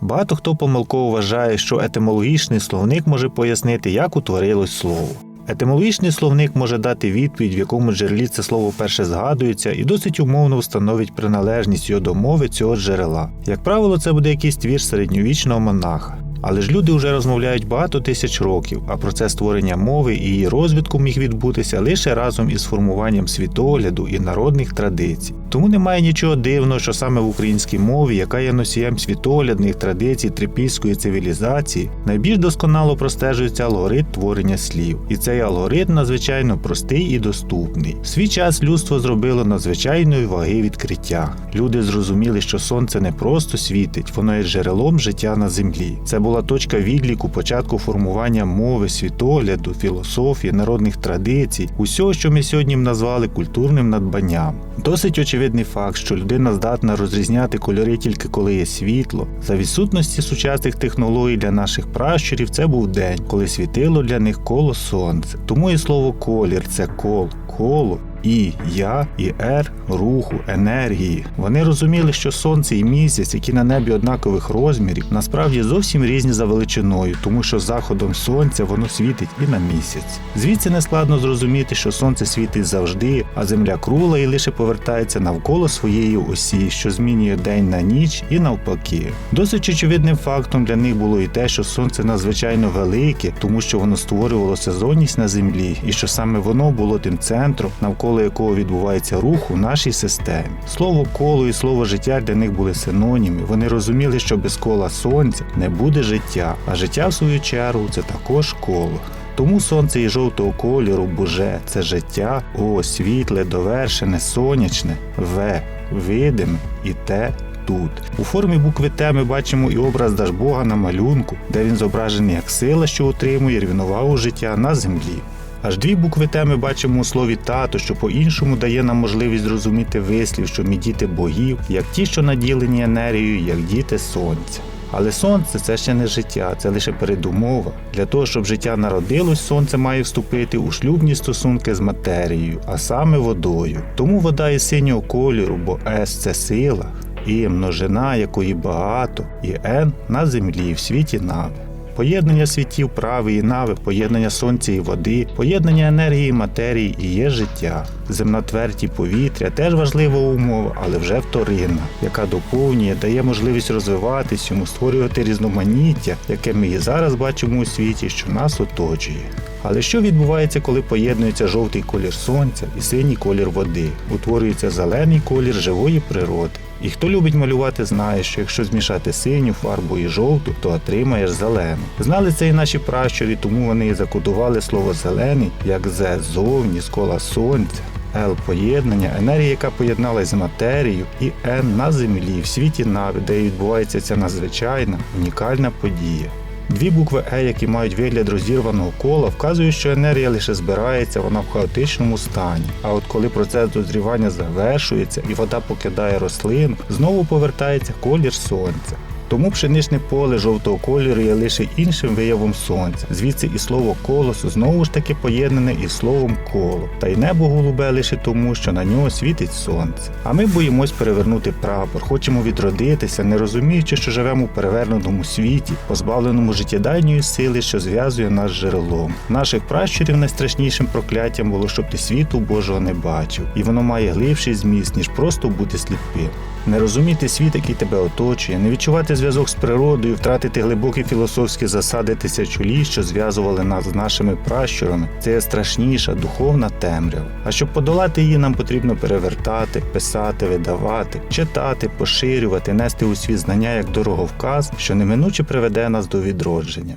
Багато хто помилково вважає, що етимологічний словник може пояснити, як утворилось слово. Етимологічний словник може дати відповідь, в якому джерелі це слово перше згадується, і досить умовно встановить приналежність його до мови цього джерела. Як правило, це буде якийсь твір середньовічного монаха. Але ж люди вже розмовляють багато тисяч років, а процес створення мови і її розвитку міг відбутися лише разом із формуванням світогляду і народних традицій. Тому немає нічого дивного, що саме в українській мові, яка є носієм світоглядних традицій трипільської цивілізації, найбільш досконало простежується алгоритм творення слів. І цей алгоритм надзвичайно простий і доступний. В свій час людство зробило надзвичайної ваги відкриття. Люди зрозуміли, що сонце не просто світить, воно є джерелом життя на землі. Це була точка відліку початку формування мови, світогляду, філософії, народних традицій, усього, що ми сьогодні назвали культурним надбанням. Досить очевидний факт, що людина здатна розрізняти кольори тільки коли є світло. За відсутності сучасних технологій для наших пращурів це був день, коли світило для них коло сонце. Тому і слово колір це кол, коло. І, я, і ер руху, енергії. Вони розуміли, що сонце і місяць, які на небі однакових розмірів, насправді зовсім різні за величиною, тому що заходом сонця воно світить і на місяць. Звідси не складно зрозуміти, що сонце світить завжди, а земля кругла і лише повертається навколо своєї осі, що змінює день на ніч і навпаки. Досить очевидним фактом для них було і те, що сонце надзвичайно велике, тому що воно створювало сезонність на землі, і що саме воно було тим центром, навколо якого відбувається рух у нашій системі. Слово коло і слово життя для них були синоніми. Вони розуміли, що без кола сонця не буде життя, а життя, в свою чергу, це також коло. Тому сонце і жовтого кольору боже це життя, о, світле, довершене, сонячне, В, видиме і те. Тут у формі букви Т ми бачимо і образ Дажбога на малюнку, де він зображений як сила, що утримує рівновагу життя на землі. Аж дві букви Т ми бачимо у слові тато, що по-іншому дає нам можливість зрозуміти вислів, що ми діти богів, як ті, що наділені енергією, як діти сонця. Але сонце це ще не життя, це лише передумова. Для того, щоб життя народилось, сонце має вступити у шлюбні стосунки з матерією, а саме водою. Тому вода є синього кольору, бо С це сила, і множина, якої багато, і Н на землі, в світі нави. Поєднання світів прави і нави, поєднання сонця і води, поєднання енергії і матерії і є життя. Земна твердь і повітря теж важлива умова, але вже вторинна, яка доповнює, дає можливість розвиватись йому, створювати різноманіття, яке ми і зараз бачимо у світі, що нас оточує. Але що відбувається, коли поєднується жовтий колір сонця і синій колір води? Утворюється зелений колір живої природи. І хто любить малювати, знає, що якщо змішати синю фарбу і жовту, то отримаєш зелену. Знали це і наші пращурі, тому вони і закодували слово зелений як З зовні з кола сонця. Л поєднання, енергія, яка поєдналась з матерією, і Н на землі, в світі Нави, де відбувається ця надзвичайна, унікальна подія. Дві букви Е, які мають вигляд розірваного кола, вказують, що енергія лише збирається, вона в хаотичному стані. А от коли процес дозрівання завершується і вода покидає рослину, знову повертається колір сонця. Тому пшеничне поле жовтого кольору є лише іншим виявом сонця. Звідси і слово колосу знову ж таки поєднане із словом коло. Та й небо голубе лише тому, що на нього світить сонце. А ми боїмось перевернути прапор, хочемо відродитися, не розуміючи, що живемо у перевернутому світі, позбавленому життєдайньої сили, що зв'язує нас з джерелом. Наших пращурів найстрашнішим прокляттям було, щоб ти світу Божого не бачив, і воно має глибший зміст, ніж просто бути сліпим. Не розуміти світ, який тебе оточує, не відчувати зв'язок з природою, втратити глибокі філософські засади тисячоліть, що зв'язували нас з нашими пращурами, це є страшніша духовна темрява. А щоб подолати її, нам потрібно перевертати, писати, видавати, читати, поширювати, нести у світ знання як дороговказ, що неминуче приведе нас до відродження.